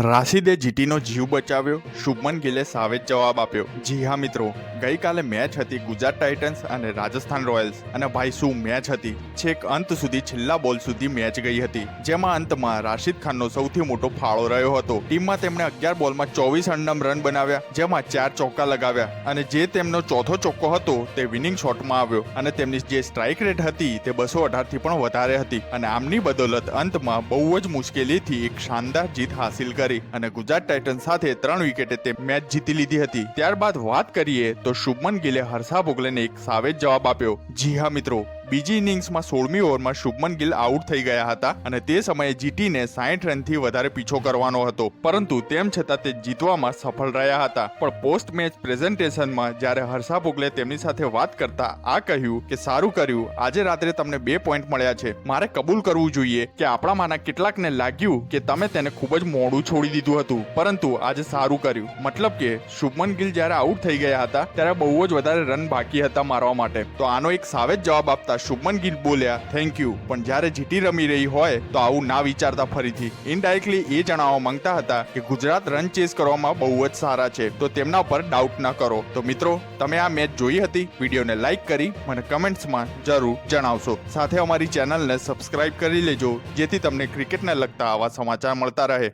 રાશિદે જીટીનો જીવ બચાવ્યો, શુભમન ગિલે સાવેજ જવાબ આપ્યો. જી હા મિત્રો, ગઈકાલે મેચ હતી ગુજરાત ટાઇટન્સ અને રાજસ્થાન રોયલ્સ અને ભાઈ શું મેચ હતી? છેક અંત સુધી છેલ્લા બોલ સુધી મેચ ગઈ હતી, જેમાં અંતમાં રાશિદ ખાનનો સૌથી મોટો ફાળો રહ્યો હતો. ટીમમાં તેમણે અગિયાર બોલમાં ચોવીસ અન્ડમ રન બનાવ્યા, જેમાં ચાર ચોક્કા લગાવ્યા અને જે તેમનો ચોથો ચોક્કો હતો તે વિનિંગ શોટમાં આવ્યો અને તેમની જે સ્ટ્રાઇક રેટ હતી તે બસો અઢારથી પણ વધારે હતી અને આમની બદોલત અંતમાં બહુ જ મુશ્કેલીથી એક શાનદાર જીત હાસિલ કરી અને ગુજરાત ટાઇટન્સ સાથે ત્રણ વિકેટે તે મેચ જીતી લીધી હતી. ત્યારબાદ વાત કરીએ તો શુભમન ગિલે હર્ષા ભોગલેને એક સાવેજ જવાબ આપ્યો. જી હા મિત્રો. બીજી ઇનિંગ્સમાં સોળમી ઓવરમાં શુભમન ગિલ આઉટ થઈ ગયા હતા અને તે સમયે જીટીને સાઠ રનથી વધારે પીછો કરવાનો હતો. પરંતુ તેમ છતાં તે જીતવામાં સફળ રહ્યા હતા. પણ પોસ્ટ મેચ પ્રેઝન્ટેશનમાં જ્યારે હર્ષા ભોગલે તેમની સાથે વાત કરતા આ કહ્યું કે, સારું કર્યું. આજે રાત્રે તમને બે પોઈન્ટ મળ્યા છે. મારે કબૂલ કરવું જોઈએ કે આપણામાંના કેટલાકને લાગ્યું કે તમે તેને ખૂબ જ મોડું છોડી દીધું હતું. પરંતુ આજે સારું કર્યું. મતલબ કે શુભમન ગિલ જ્યારે આઉટ થઈ ગયા હતા, ત્યારે બહુ જ વધારે રન બાકી હતા મારવા માટે. તો આનો એક સાવેજ જવાબ આપતા શુભમન ગીત બોલ્યા થેન્ક યુ પણ જ્યારે જીટી રમી રહી હોય તો આવું ના વિચારતા ફરીથી. ઇનડાયરેક્ટલી એ જણાવવા માંગતા હતા કે ગુજરાત રન ચેઝ કરવામાં બહુ જ સારા છે, તો તેમના પર ડાઉટ ન કરો. તો મિત્રો, તમે આ મેચ જોઈ હતી? વિડીયોને લાઈક કરી મને કમેન્ટ્સમાં જરૂર જણાવશો. સાથે અમારી ચેનલને સબસ્ક્રાઇબ કરી લેજો, જેથી તમને ક્રિકેટને લગતા આવા સમાચાર મળતા રહે.